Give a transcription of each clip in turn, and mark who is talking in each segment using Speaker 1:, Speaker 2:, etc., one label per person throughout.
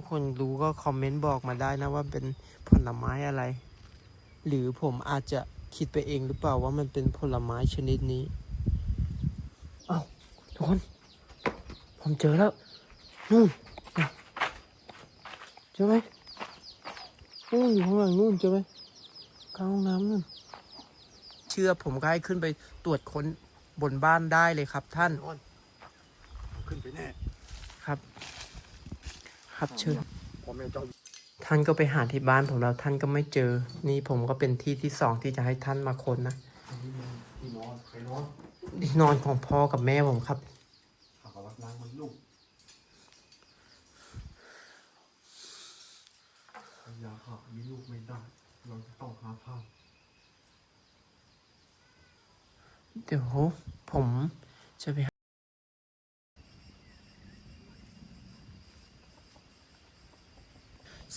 Speaker 1: กคนรู้ก็คอมเมนต์บอกมาได้นะว่าเป็นผลไม้อะไร หรือผมอาจจะคิดไปเองหรือเปล่าว่ามันเป็นผลไม้ชนิดนี้เอ้าทุกคน ผมเจอแล้วนู่นน่ะเจอไหมนู่นอยู่ข้างหลังนู่นเจอไหมกลางห้องน้ำนู่นเชื่อผมก็ให้ขึ้นไปตรวจค้นบนบ้านได้เลยครับท่าน
Speaker 2: นอนขึ้นไปแน่
Speaker 1: ครับ ครับเชิญ
Speaker 2: พ่อแม่เจ้า
Speaker 1: ท่านก็ไปหาที่บ้านผมแล้วท่านก็ไม่เจอ นี่ผมก็เป็นที่ที่สองที่จะให้ท่านมาค้นนะ
Speaker 2: ที่นอนใครนอน
Speaker 1: ที่นอนของพ่อกับแม่ผมครับ
Speaker 2: ข้าวรับล้างมันลูกภรรยาข้ามีลูกไม่ได้ เราจะต้องหาผ้า
Speaker 1: เดี๋ยวผมจะไปหา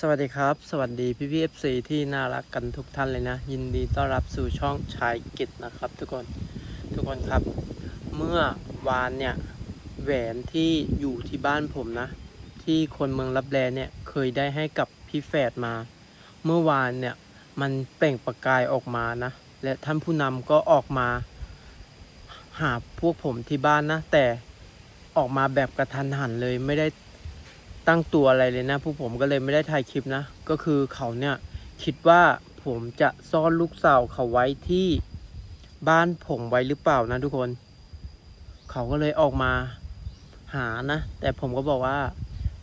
Speaker 1: สวัสดีครับ สวัสดีพี่พี่เอฟซีที่น่ารักกันทุกท่านเลยนะ ยินดีต้อนรับสู่ช่องชายกิจนะครับ ทุกคนทุกคนครับ เมื่อวานเนี่ยแหวนที่อยู่ที่บ้านผมนะ ที่คนเมืองรับแลเนี่ยเคยได้ให้กับพี่แฝดมา เมื่อวานเนี่ยมันเปล่งประกายออกมานะ และท่านผู้นำก็ออกมา หาพวกผมที่บ้านนะ แต่ออกมาแบบกระทันหันเลยไม่ได้ ตั้งตัวอะไรเลยนะพวกผมก็เลยไม่ได้ถ่ายคลิปนะ ก็คือเขาเนี่ยคิดว่าผมจะซ่อนลูกสาวเขาไว้ที่บ้านผมไว้หรือเปล่านะทุกคน เขาก็เลยออกมาหานะ แต่ผมก็บอกว่า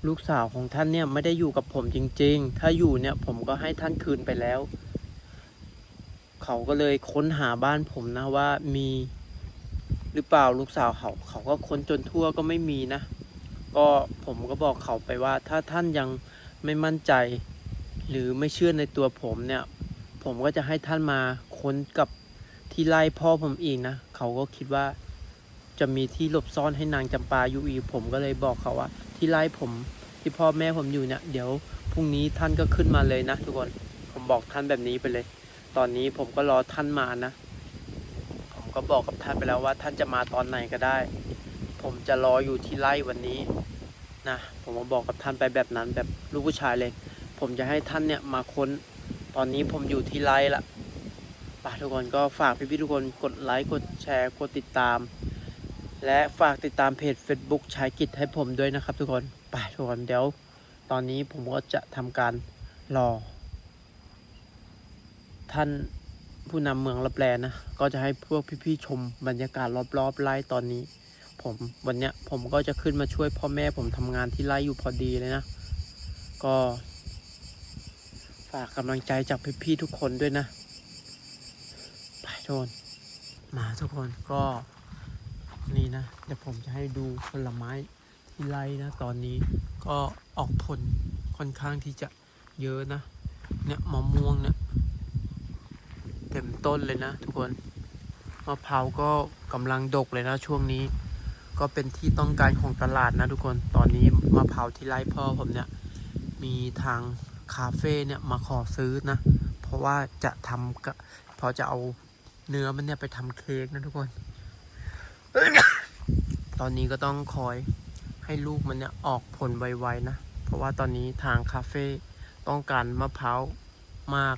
Speaker 1: ลูกสาวของท่านเนี่ยไม่ได้อยู่กับผมจริง ๆ ถ้าอยู่เนี่ยผมก็ให้ท่านคืนไปแล้ว เขาก็เลยค้นหาบ้านผมนะว่ามีหรือเปล่าลูกสาวเขา เขาก็ค้นจนทั่วก็ไม่มีนะ ก็ผมก็บอกเขาไปว่า ถ้าท่านยังไม่มั่นใจ หรือไม่เชื่อในตัวผมเนี่ย ผมก็จะให้ท่านมาค้นกับที่ไล่พ่อผมอีกนะ เขาก็คิดว่าจะมีที่หลบซ่อนให้นางจำปาอยู่อีกผมก็เลยบอกเขาว่า ที่ไล่ผมที่พ่อแม่ผมอยู่เนี่ยเดี๋ยวพรุ่งนี้ท่านก็ขึ้นมาเลยนะ ทุกคนผมบอกท่านแบบนี้ไปเลย ตอนนี้ผมก็รอท่านมานะ ผมก็บอกกับท่านไปแล้วว่าท่านจะมาตอนไหนก็ได้ ผมจะรออยู่ที่ไร่วันนี้นะผมก็บอกกับท่านไปแบบนั้นแบบลูกผู้ชายเลย ผมจะให้ท่านเนี่ยมาค้นตอนนี้ผมอยู่ที่ไร่ละป่ะทุกคนก็ฝากพี่ๆทุกคนกดไลค์กดแชร์กดติดตาม และฝากติดตามเพจ Facebook ชายกิจให้ผมด้วยนะครับ ทุกคนไปทุกคนเดี๋ยว ตอนนี้ผมก็จะทำการรอ ท่านผู้นำเมืองรับแลนะ ก็จะให้พวกพี่ๆชมบรรยากาศรอบๆไร่ตอนนี้ ผมวันเนี้ยผมก็จะขึ้นมาช่วยพ่อแม่ผมทำงานที่ไร่อยู่พอดีเลยนะ ก็ ฝากกำลังใจจากพี่ๆทุกคนด้วยนะไปทุกคนมาทุกคนก็นี่นะเดี๋ยวผมจะให้ดูผลไม้ที่ไร่นะ ตอนนี้ก็ออกผลค่อนข้างที่จะเยอะนะ เนี่ยมะม่วงเนี่ยเต็มต้นเลยนะทุกคนมะพร้าวก็กำลังดกเลยนะช่วงนี้ ก็เป็นที่ต้องการของตลาดนะทุกคนตอนนี้มะพร้าวที่ไร่พ่อผมเนี่ย มีทางคาเฟ่เนี่ยมาขอซื้อนะ เพราะว่าจะทำกะเพราะจะเอาเนื้อมันเนี่ยไปทำเค้กนะทุกคน ตอนนี้ก็ต้องคอยให้ลูกมันเนี่ยออกผลไวๆนะ เพราะว่าตอนนี้ทางคาเฟ่ต้องการมะพร้าวมาก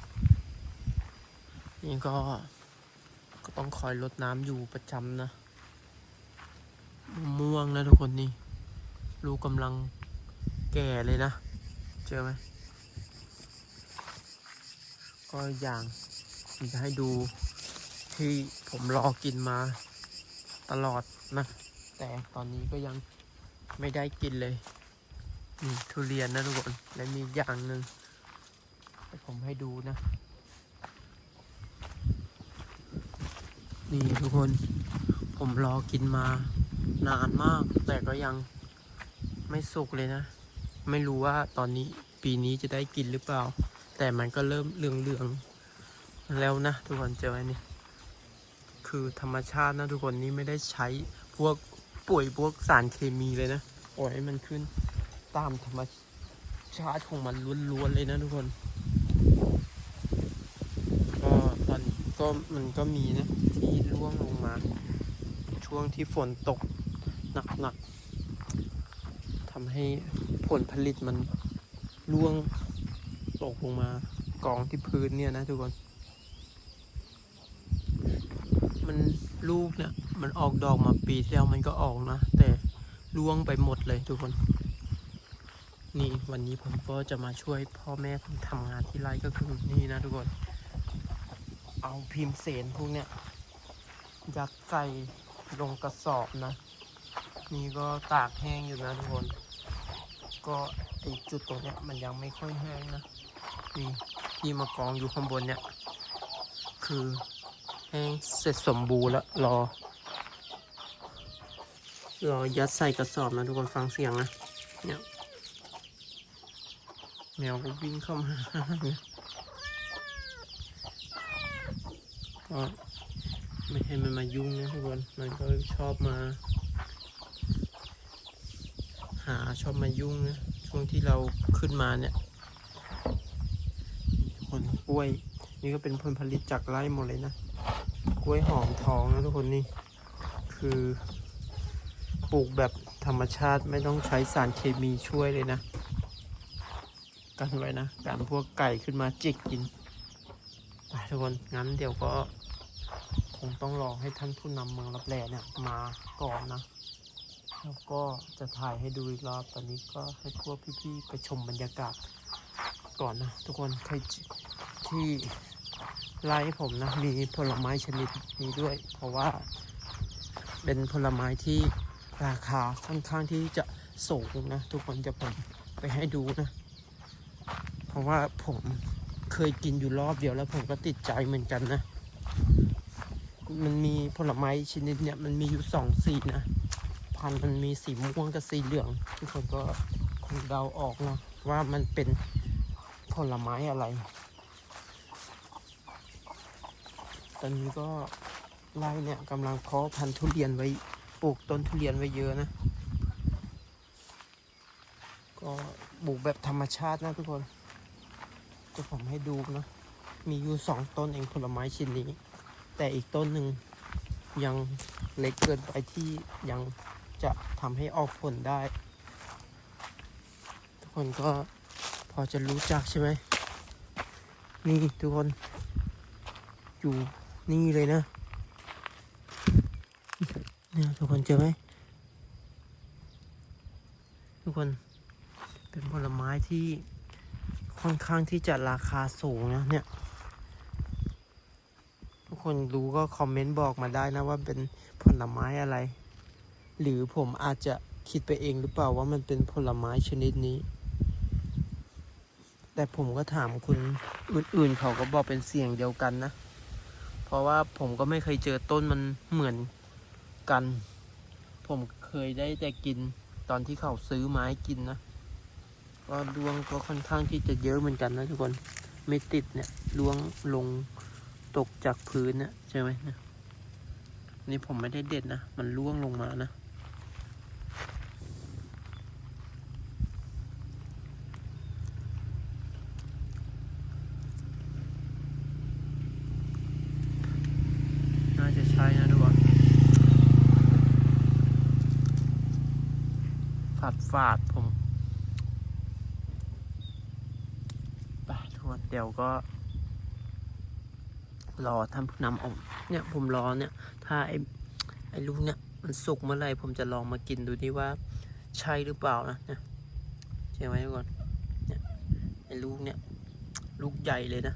Speaker 1: นี่ก็ก็ต้องคอยรดน้ำอยู่ประจำนะ ม่วงนะทุกคนนี่ลูกกำลังแก่เลยนะ เจอไหมก็อย่างจะให้ดูที่ผมรอกินมาตลอดนะ แต่ตอนนี้ก็ยังไม่ได้กินเลยนี่ทุเรียนนะทุกคนและมีอย่างหนึ่งผมให้ดูนะ นี่ทุกคนผมรอกินมา นานมาก แต่ก็ยังไม่สุกเลยนะ ไม่รู้ว่าตอนนี้ปีนี้จะได้กินหรือเปล่า แต่มันก็เริ่มเหลืองๆแล้วนะ ทุกคนเจอไหมนี่คือธรรมชาตินะทุกคนนี่ไม่ได้ใช้พวกปุ๋ยพวกสารเคมีเลยนะปล่อยให้มันขึ้นตามธรรมชาติของมันล้วนๆเลยนะทุกคนก็ตอนนี้ก็มันก็มีนะที่ร่วงลงมา ช่วงที่ฝนตกหนักๆทำให้ผลผลิตมันล่วงตกลงมากองที่พื้นเนี่ยนะทุกคน มันลูกเนี่ยมันออกดอกมาปีที่แล้วมันก็ออกนะ แต่ล่วงไปหมดเลยทุกคน นี่วันนี้ผมก็จะมาช่วยพ่อแม่ผมทำงานที่ไร่ก็คือนี่นะทุกคน เอาพิมพ์เสนพวกเนี้ยยัดใส่ ลงกระสอบนะ นี่ก็ตากแห้งอยู่นะทุกคน ก็ไอจุดตรงเนี้ยมันยังไม่ค่อยแห้งนะนี่ที่มากองอยู่ข้างบนเนี่ยคือแห้งเสร็จสมบูรณ์แล้วรอ รอยัดใส่กระสอบนะทุกคนฟังเสียงนะเนี่ยแมวก็วิ่งเข้ามาก็ ไม่ให้มันมายุ่งนะทุกคน มันก็ชอบมา หาชอบมายุ่งนะ ช่วงที่เราขึ้นมาเนี่ยทุกล้วย นี่ก็เป็นผลผลิตจากไร่หมดเลยนะ กล้วยหอมทองนะทุกคนนี่ คือปลูกแบบธรรมชาติไม่ต้องใช้สารเคมีช่วยเลยนะ กันไว้นะ การพวกไก่ขึ้นมาจิกกิน ไปทุกคน งั้นเดี๋ยวก็ งต้องรอให้ท่านผู้นำเมืองรับแลเนี่ยมาก่อนนะแล้วก็จะถ่ายให้ดูอีกรอบตอนนี้ก็ให้พวกพี่ๆไปชมบรรยากาศก่อนนะ ทุกคนใครที่ไลฟ์ผมนะ มีผลไม้ชนิดนี้ด้วย เพราะว่าเป็นผลไม้ที่ราคาค่อนข้างที่จะสูงนะ ทุกคนจะผมไปให้ดูนะ เพราะว่าผมเคยกินอยู่รอบเดียวแล้วผมก็ติดใจเหมือนกันนะ มันมีผลไม้ชนิดเนี่ยมันมีอยู่สองสีนะ พันธุ์มันมีสีม่วงกับสีเหลือง ทุกคนก็คงเดาออกนะว่ามันเป็นผลไม้อะไร ตอนนี้ก็ไร่เนี่ยกำลังเพาะพันธุ์ทุเรียนไว้ปลูกต้นทุเรียนไว้เยอะนะ ก็ปลูกแบบธรรมชาตินะทุกคนจะผมให้ดูนะ มีอยู่สองต้นเองผลไม้ชิ้นนี้ แต่อีกต้นหนึ่งยังเล็กเกินไปที่ยังจะทำให้ออกผลได้ ทุกคนก็พอจะรู้จักใช่ไหม นี่ทุกคน อยู่นี่เลยนะ เนี่ยทุกคนเจอไหม ทุกคนเป็นผลไม้ที่ค่อนข้างที่จะราคาสูงนะเนี่ย คนรู้ก็คอมเมนต์บอกมาได้นะว่าเป็นผลไม้อะไร หรือผมอาจจะคิดไปเองหรือเปล่าว่ามันเป็นผลไม้ชนิดนี้ แต่ผมก็ถามคุณอื่นๆ เขาก็บอกเป็นเสียงเดียวกันนะ เพราะว่าผมก็ไม่เคยเจอต้นมันเหมือนกัน ผมเคยได้แต่กินตอนที่เขาซื้อไม้กินนะก็ดวงก็ค่อนข้างที่จะเยอะเหมือนกันนะทุกคน ไม่ติดเนี่ยดวงลง ตกจากพื้นนะใช่ไหมนะนี่ผมไม่ได้เด็ดนะ มันล่วงลงมานะ น่าจะใช่นะทุกคนฝาดฝาดผมไปทุกคนเดี๋ยวก็ รอท่านผู้นำออกเนี่ยผมรอเนี่ย ถ้าไอ้ไอ้ลูกเนี่ยมันสุกเมื่อไรผมจะลองมากินดูดิว่าใช่หรือเปล่านะเนี่ยใช่ไหมทุกคนเนี่ยไอ้ลูกเนี่ย ลูกใหญ่เลยนะ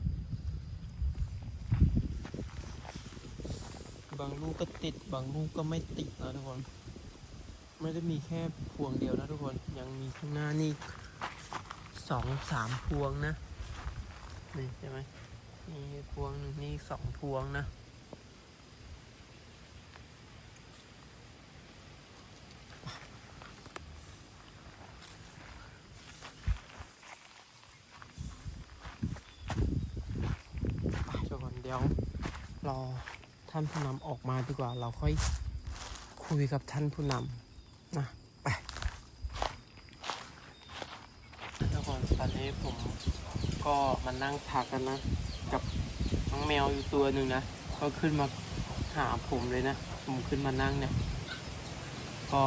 Speaker 1: บางลูกก็ติดบางลูกก็ไม่ติดนะทุกคนไม่ได้มีแค่พวงเดียวนะทุกคนยังมีข้างหน้านี่สองสามพวงนะนี่ใช่ไหม นี่พวงหนึ่งนี่สองพวงนะทุกคนเดี๋ยวรอท่านผู้นำออกมาดีกว่า เราค่อยคุยกับท่านผู้นำนะไปทุกคนตอนนี้ผมก็มานั่งพักกันนะ น้องแมวอยู่ตัวหนึ่งนะก็ขึ้นมาหาผมเลยนะ ผมขึ้นมานั่งเนี่ย ก็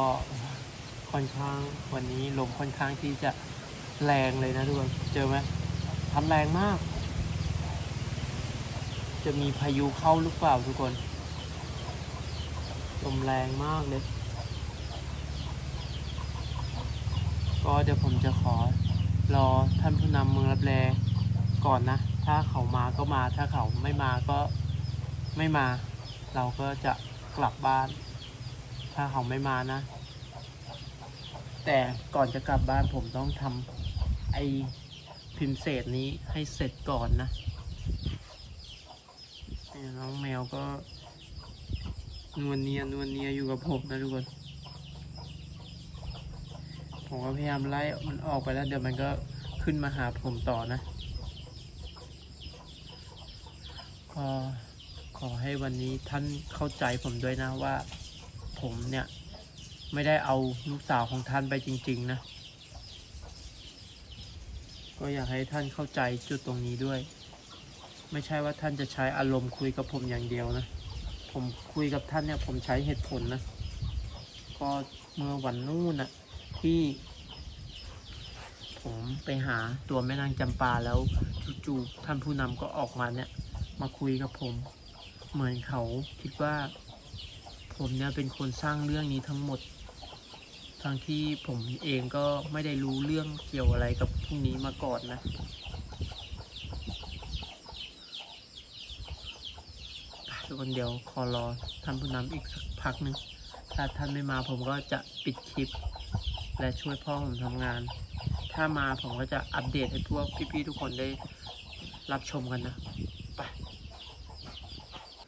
Speaker 1: ค่อนข้างวันนี้ลมค่อนข้างที่จะแรงเลยนะทุกคนเจอไหมพัดแรงมาก จะมีพายุเข้าหรือเปล่าทุกคนลมแรงมากเลย ก็เดี๋ยวผมจะขอรอท่านผู้นำเมืองรับแลก่อนนะ ถ้าเขามาก็มา ถ้าเขาไม่มาก็ไม่มา เราก็จะกลับบ้าน ถ้าเขาไม่มานะ แต่ก่อนจะกลับบ้านผมต้องทำไอพิมพ์เศษนี้ให้เสร็จก่อนนะน้องแมวก็นวลเนียนวลเนียอยู่กับผมนะทุกคน ผมก็พยายามไล่มันออกไปแล้ว เดี๋ยวมันก็ขึ้นมาหาผมต่อนะ ก็ขอให้วันนี้ท่านเข้าใจผมด้วยนะว่า ผมเนี่ย ไม่ได้เอาลูกสาวของท่านไปจริง ๆ นะ ก็อยากให้ท่านเข้าใจจุดตรงนี้ด้วย ไม่ใช่ว่าท่านจะใช้อารมณ์คุยกับผมอย่างเดียวนะ ผมคุยกับท่านเนี่ย ผมใช้เหตุผลนะ ก็เมื่อวันนู้นน่ะที่ผมไปหาตัวแม่นางจำปาแล้วจู่ๆท่านผู้นำก็ออกมาเนี่ย มาคุยกับผม เหมือนเขาคิดว่า ผมเนี่ยเป็นคนสร้างเรื่องนี้ทั้งหมดทั้งที่ผมเองก็ไม่ได้รู้เรื่องเกี่ยวอะไรกับพวกนี้มาก่อนนะอะทุกคนเดี๋ยวขอรอท่านผู้นำอีกสักพักหนึ่งถ้าท่านไม่มาผมก็จะปิดคลิป และช่วยพ่อผมทำงาน ถ้ามาผมก็จะอัปเดตให้พวกพี่ๆทุกคนได้รับชมกันนะ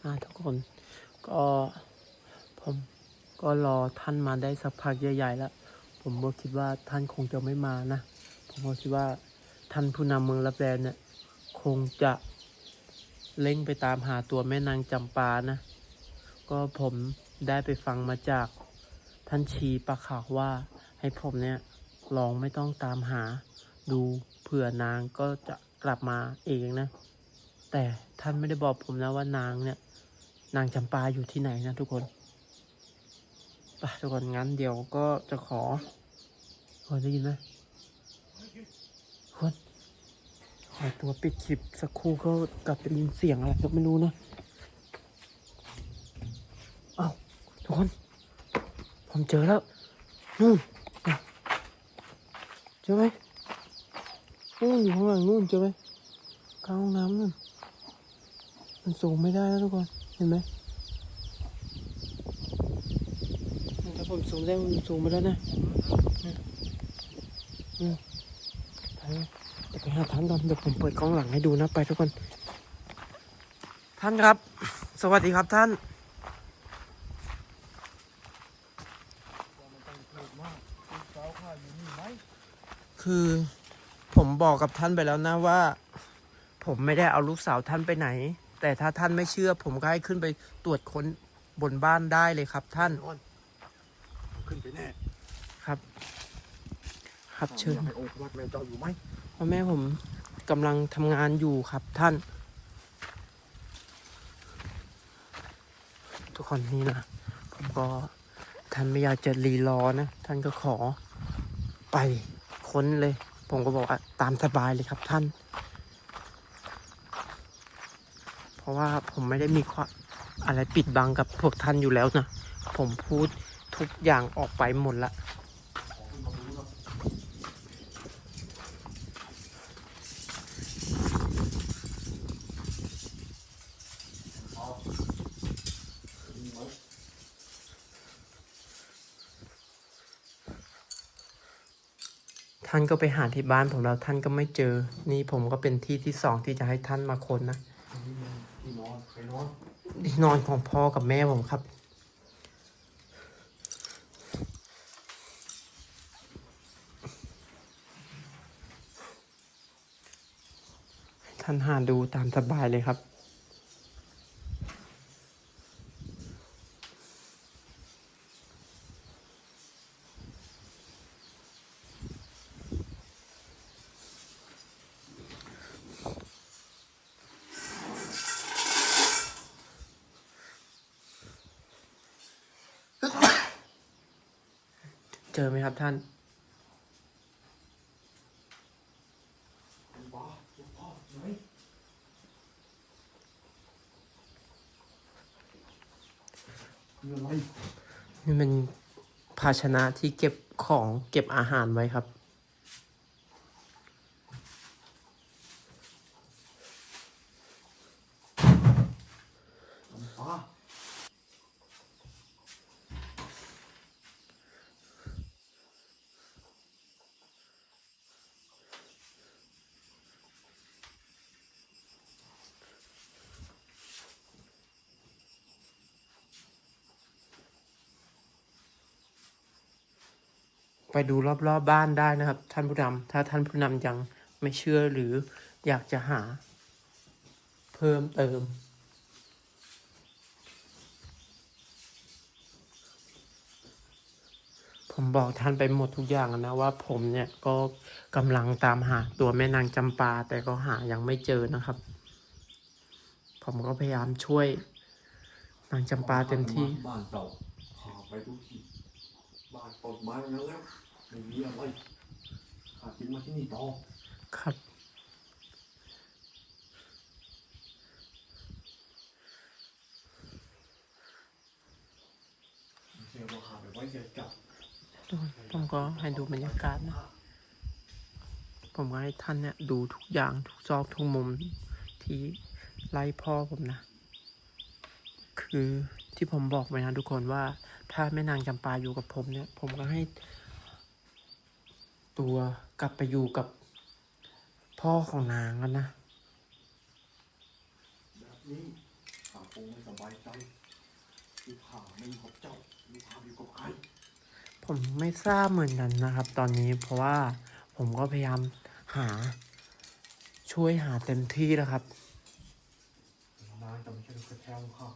Speaker 1: ไปอะทุกคนก็ผมก็รอท่านมาได้สักพักใหญ่ๆแล้วผมก็คิดว่าท่านคงจะไม่มานะ ผมก็คิดว่าท่านผู้นำเมืองรับแลเนี่ยคงจะเล่งไปตามหาตัวแม่นางจำปานะ ก็ผมได้ไปฟังมาจากท่านชีปะขาวว่าให้ผมเนี่ยลองไม่ต้องตามหาดูเผื่อนางก็จะกลับมาเองนะ แต่ท่านไม่ได้บอกผมนะว่านางเนี่ย นางจำปาอยู่ที่ไหนนะทุกคนไปทุกคนงั้นเดี๋ยวก็จะขอคนได้ยินไหมคนขอตัวปิดคลิปสักครู่ก็กลับไปยินเสียงอะไรก็ไม่รู้นะเอาทุกคน ผมเจอแล้วนู่นเจอไหมนู่นอยู่ข้างหลังนู่นเจอไหมกลางห้องน้ำนู่นมันสูงไม่ได้แล้วทุกคน เห็นไหมถ้าผมสูงได้มันสูงไปแล้วนะเนี่ยอืมไปเลยเดี๋ยวไปหาท่านก่อนเดี๋ยวผมเปิดกล้องหลังให้ดูนะไปทุกคน ท่านครับ สวัสดีครับท่านคือผมบอกกับท่านไปแล้วนะว่า ผมไม่ได้เอาลูกสาวท่านไปไหน แต่ถ้าท่านไม่เชื่อ ผมก็ให้ขึ้นไปตรวจค้นบนบ้านได้เลยครับ ท่าน
Speaker 2: นอนขึ้นไปแน่
Speaker 1: ครับ ครับเชิญ
Speaker 2: ถามว่าองค์วัดแม่เจ้าอยู่ไหม
Speaker 1: พ่อแม่ผมกำลังทำงานอยู่ครับท่าน ทุกคนนี่นะผมก็ท่านไม่อยากจะรีรอนะ ท่านก็ขอไปค้นเลย ผมก็บอกว่าตามสบายเลยครับท่าน เพราะว่าผมไม่ได้มีความอะไรปิดบังกับพวกท่านอยู่แล้วนะ ผมพูดทุกอย่างออกไปหมดละ ท่านก็ไปหาที่บ้านผมแล้วท่านก็ไม่เจอ นี่ผมก็เป็นที่ที่สองที่จะให้ท่านมาค้นนะ
Speaker 2: ที่นอนไปนอน
Speaker 1: ที่นอนของพ่อกับแม่ผมครับ ท่านหาดูตามสบายเลยครับ เจอไหมครับท่าน
Speaker 2: นี่เป็
Speaker 1: นภาชนะที่เก็บของเก็บอาหารไว้ครับ ไปดูรอบๆบบ้านได้นะครับ ท่านผู้นำถ้าท่านผู้นำยังไม่เชื่อหรืออยากจะหา เพิ่มเติม ผมบอกท่านไปหมดทุกอย่างแล้วนะว่าผมเนี่ยก็กำลังตามหาตัวแม่นางจำปา แต่ก็หายังไม่เจอนะครับ ผมก็พยายามช่วยนางจำปาเต็มที่
Speaker 2: บ้านเต่าพาไปทุกที่บ้านต้นไม้ทั้งนั้นแล้ว ไม่มีอะไรข้ากินมาที่นี่ต่อ
Speaker 1: ครับ
Speaker 2: ไม่ใช่ว่าข้าไปไว้ใจจับ
Speaker 1: ผมก็ให้ดูบรรยากาศนะ ผมก็ให้ท่านเนี่ยดูทุกอย่างทุกซอกทุกมุมที่ไล่พ่อผมนะ คือที่ผมบอกไว้นะทุกคนว่า ถ้าแม่นางจำปาอยู่กับผมเนี่ย ผมก็ให้ ตัวกลับไปอยู่กับพ่อของนางแล้วนะ
Speaker 2: แบบนี้ข้าคงไม่สบายใจที่ข้าไม่อยู่กับเจ้าที่ข้าอยู่กับใคร
Speaker 1: ผมไม่ทราบเหมือนกันนะครับ ตอนนี้เพราะว่าผมก็พยายามหา ช่วยหาเต็มที่แล้วครับ
Speaker 2: นางจะไม่ใช่ลูกแท้ๆของข้า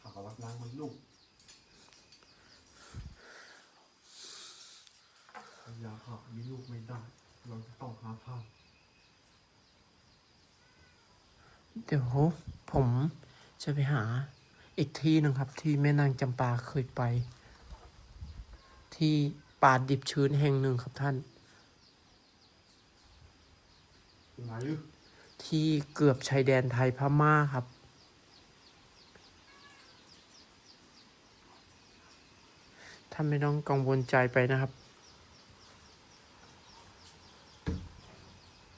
Speaker 2: ข้าก็รักนางเหมันลูกภรร ยาข้ามีลูกไม่ได้ เราจะต้องหาทาง
Speaker 1: เดี๋ยวผมจะไปหาอีกที่หนึ่งครับ ที่แม่นางจำปาเคยไป ที่ป่าดิบชื้นแห่งหนึ่งครับท่าน
Speaker 2: เป็นไงลึก
Speaker 1: ที่เกือบชายแดนไทยพม่าครับ ท่านไม่ต้องกังวลใจไปนะครับ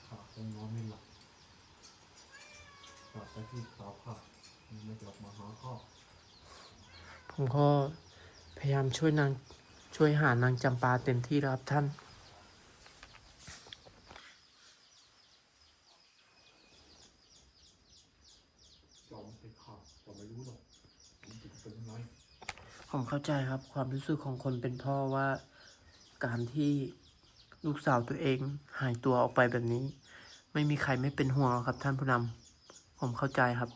Speaker 2: ข้าคงนอนไม่หลับกลับไปที่สาวข้ายังไม่กลับมาหาข้า
Speaker 1: ผมก็พยายาม ช่วยนางช่วยหานางจำปาเต็มที่แล้วครับท่าน
Speaker 2: ผมเข้า
Speaker 1: ใจครับความรู้สึกของคนเป็นพ่อว่า การที่ลูกสาวตัวเองหายตัวออกไปแบบนี้ ไม่มีใครไม่เป็นห่วงครับท่านผู้นำผมเข้าใจครับ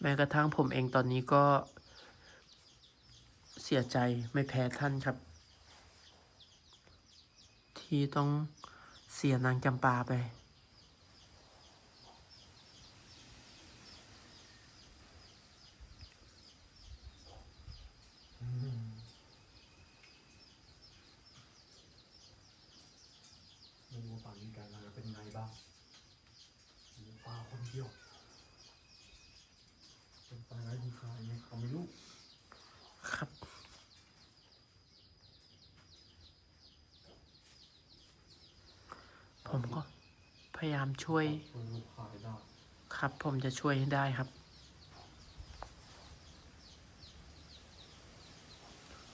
Speaker 1: แม้กระทั่งผมเองตอนนี้ก็ สียใจไม่แพ้ท่านครับ ที่ต้องเสียนางจำปาไป
Speaker 2: ไม่รู้ว่าป่านนี้การงานเป็นไงบ้างมีป้าคนเดียวเป็นตายร้ายดีใครเนี่ยเขาไม่รู้
Speaker 1: ครับ ผมก็ พยายามช่วย
Speaker 2: ช่วยลูกค้าได้
Speaker 1: ครับ ผมจะช่วยให้ได้ครับ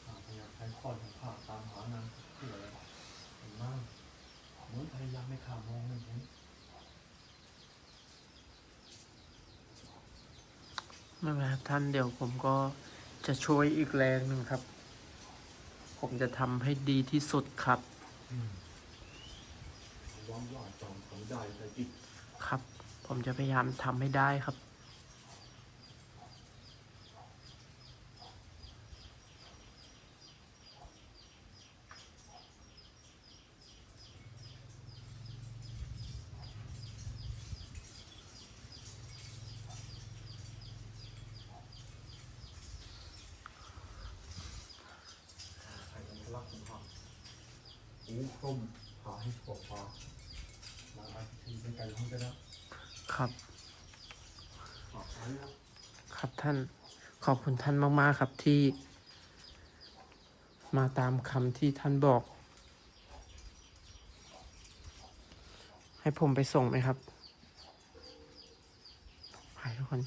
Speaker 2: ข้าพยายามใช้ข้อของข้าตามหานางเพื่ออะไรเห็นมากเหมือนพยายามไม่ข้ามองไม่เห็น
Speaker 1: ไม่เป็นไรครับท่านเดี๋ยวผมก็จะช่วยอีกแรงหนึ่งครับ ผมจะทำให้ดีที่สุดครับ
Speaker 2: หวังว่าจอมทำได้แต่จิ
Speaker 1: ครับ ผมจะพยายามทำให้ได้ครับ
Speaker 2: ใครเป็นพลักของข้าหูส้มหาให้ปลามาอาทิตย์ เป็นไก่ห้องจะนะครับขอบคุณครับ
Speaker 1: ครับท่านขอบคุณท่านมาก ๆ ครับที่ มาตามคำที่ท่านบอก ให้ผมไปส่งไหมครับไปทุกคน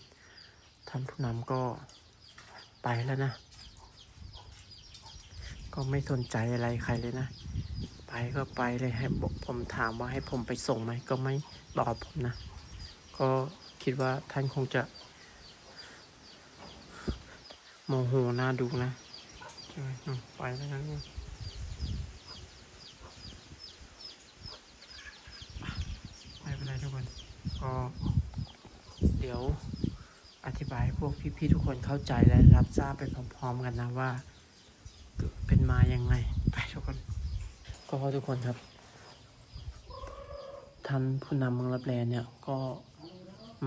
Speaker 1: ท่านผู้นำก็ไปแล้วนะ ก็ไม่สนใจอะไรใครเลยนะ ไปก็ไปเลยให้บอกผมถามว่าให้ผมไปส่งไหมก็ไม่ตอบผมนะ ก็คิดว่าท่านคงจะโมโหน่าดูนะไปแล้วนะไม่เป็นไรทุกคนก็เดี๋ยวอธิบายพวกพี่ๆทุกคนเข้าใจและรับทราบไปพร้อมๆกันนะว่า เป็นมายังไงไปทุ ก็ทุกคนครับท่านผู้นำเมืองรับแลเนี่ยก็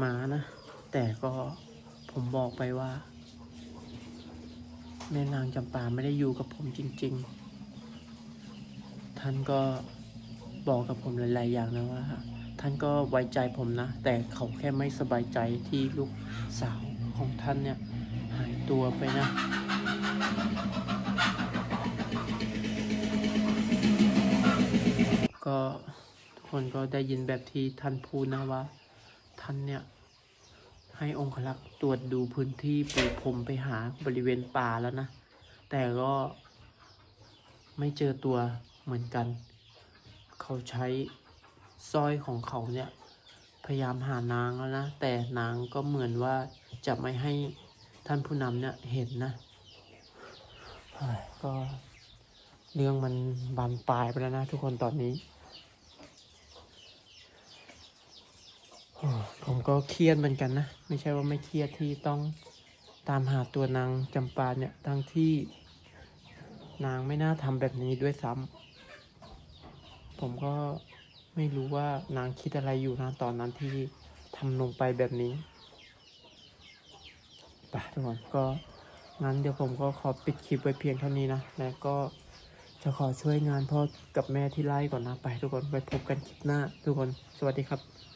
Speaker 1: มานะ แต่ก็ผมบอกไปว่า แม่นางจำปาไม่ได้อยู่กับผมจริง ๆ ท่านก็บอกกับผมหลาย ๆ อย่างนะว่า ท่านก็ไว้ใจผมนะ แต่เขาแค่ไม่สบายใจที่ลูกสาวของท่านเนี่ย หายตัวไปนะ ก็ทุกคนก็ได้ยินแบบที่ท่านพูดนะว่า ท่านเนี่ย ให้องคลักษ์ตรวจดูพื้นที่ปูพรมไปหาบริเวณป่าแล้วนะ แต่ก็ไม่เจอตัวเหมือนกัน เขาใช้สร้อยของเขาเนี่ย พยายามหานางแล้วนะ แต่นางก็เหมือนว่าจะไม่ให้ท่านผู้นำเนี่ยเห็นนะก็เรื่องมันบานปลายไปแล้วนะทุกคนตอนนี้ โอ้ ผมก็เครียดเหมือนกันนะ ไม่ใช่ว่าไม่เครียดที่ต้องตามหาตัวนางจำปาเนี่ยทั้งที่นางไม่น่าทำแบบนี้ด้วยซ้ำผมก็ไม่รู้ว่านางคิดอะไรอยู่นะตอนนั้นที่ทำลงไปแบบนี้ไปทุกคนก็งั้นเดี๋ยวผมก็ขอปิดคลิปไว้เพียงเท่านี้นะ แล้วก็จะขอช่วยงานพ่อกับแม่ที่ไล่ก่อนนะไป ทุกคนไปพบกันคลิปหน้า ทุกคนสวัสดีครับ